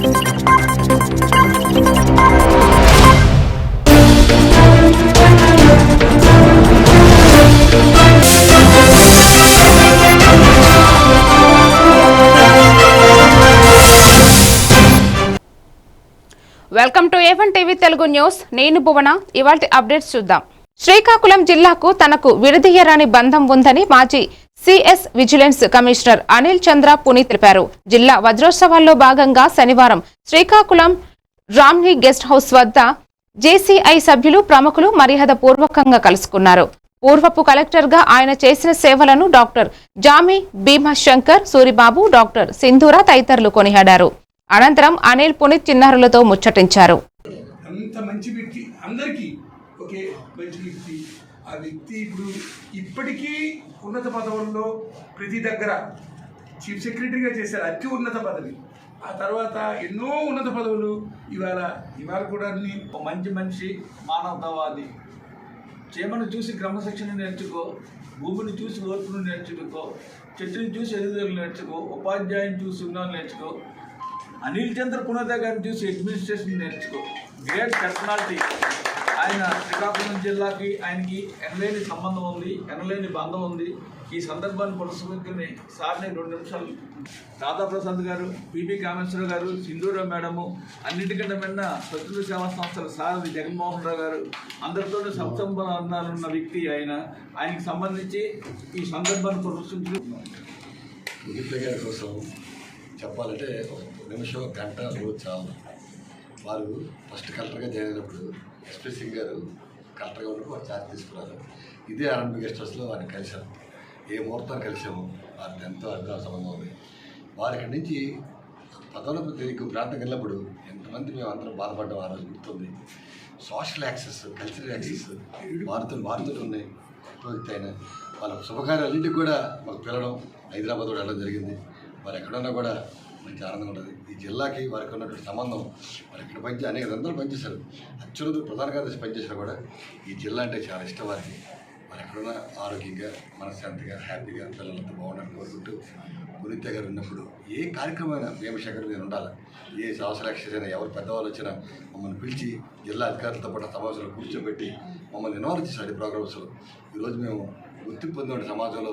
Welcome to A one TV Telugu news. నేను భువన. ఇవాల్టి updates చూద్దాం. శ్రీకాకుళం జిల్లాకు తనకు విడదీయరాని బంధం ఉందని మాజీ CS vigilance commissioner Anil Chandra Puni తెలిపారు. జిల్లా వజ్రోత్సవాల్లో భాగంగా శనివారం శ్రీకాకుళం రామ్ని గెస్ట్ హౌస్ వద్ద జేసీఐ సభ్యులు ప్రముఖులు మర్యాద పూర్వకంగా కలుసుకున్నారు. పూర్వపు కలెక్టర్గా ఆయన చేసిన సేవలను డాక్టర్ జామి భీమశంకర్ సూరిబాబు డాక్టర్ సింధూర తదితరులు కొనియాడారు. అనంతరం అనిల్ పునీత్ చిన్నారులతో ముచ్చటించారు. ఆ వ్యక్తి ఇప్పుడు ఇప్పటికీ ఉన్నత పదవుల్లో ప్రతి దగ్గర చీఫ్ సెక్రటరీగా చేశారు అతి ఉన్నత పదవి. ఆ తర్వాత ఎన్నో ఉన్నత పదవులు ఇవాళ ఇవాళ కూడా అన్ని ఒక మంచి మనిషి మానవతావాది. చేమను చూసి క్రమశిక్షణ నేర్చుకో భూమిని చూసి ఓర్పును నేర్చుకో చెట్టుని చూసి ఎదుగుదలు నేర్చుకో ఉపాధ్యాయుని చూసి ఉన్నాను నేర్చుకో అనిల్ చంద్ర పునోద గారిని చూసి అడ్మినిస్ట్రేషన్ నేర్చుకో. గ్రేట్ పర్సనాలిటీ ఆయన శ్రీకాకుళం జిల్లాకి ఆయనకి ఎనలేని సంబంధం ఉంది ఎనలేని బంధం ఉంది. ఈ సందర్భాన్ని పురస్కరించుకుని సార్ని రెండు నిమిషాలు రాధాప్రసాద్ గారు పిబి కామేశ్వర గారు సింధూరావు మేడము అన్నిటికంటే మిన్న స్వతంత్ర సేవా సంస్థల సారథి జగన్మోహన్ రావు గారు అందరితోనే సత్సంబంధాలు ఉన్న వ్యక్తి ఆయన. ఆయనకి సంబంధించి ఈ సందర్భాన్ని పురస్కరించుకుని గారి కోసం చెప్పాలంటే నిమిషం గంట రోజు చాలా. వారు ఫస్ట్ కలెక్టర్గా జాయిన్ అయినప్పుడు ఎస్పీ సింగ్ గారు కలెక్టర్గా ఉన్నప్పుడు వారు ఛార్జ్ తీసుకున్నారు. ఇదే ఆర్ఎంపీ గెస్ట్ హౌస్లో వారిని కలిశాం. ఏ ముహూర్తం కలిసాము వారిని ఎంతో అర్థం సంబంధం ఉంది. వారి ఇక్కడి నుంచి పదవులకు తెలియక ప్రాంతం వెళ్ళినప్పుడు ఎంతమంది మేము అందరం బాధపడ్డాం ఆ రోజు గుర్తుంది. సోషల్ యాక్సెస్ కల్చరల్ యాక్సెస్ వారితో వారితో ఉన్నాయి. గొప్ప వ్యక్తి అయిన వాళ్ళ శుభకార్యాలన్నింటికి కూడా మాకు పిలవడం హైదరాబాద్ కూడా వెళ్ళడం జరిగింది. వారు ఎక్కడున్నా కూడా మంచి ఆనందంగా ఉంటుంది ఈ జిల్లాకి వారికి ఉన్నటువంటి సంబంధం వారు ఇక్కడ పనిచే అనేక అందరూ పనిచేశారు. అత్యున్నత ప్రధాన కార్యదర్శి పనిచేశారు కూడా. ఈ జిల్లా అంటే చాలా ఇష్టం వారికి. వారు ఎక్కడున్నా ఆరోగ్యంగా మనశ్శాంతిగా హ్యాపీగా పిల్లలంతా బాగుండాలని కోరుకుంటూ గురిత గారు ఉన్నప్పుడు ఏ కార్యక్రమమైనా భీమశంకర్ నేను ఉండాలి. ఏ అవసరాక్ష అయినా ఎవరు పెద్దవాళ్ళు వచ్చినా మమ్మల్ని పిలిచి జిల్లా అధికారులతో పాటు సమావేశంలో కూర్చోబెట్టి మమ్మల్ని ఇన్వాల్వ్ చేశాడు ఈ ప్రోగ్రామ్స్లో. ఈరోజు మేము గుర్తింపు పొందిన సమాజంలో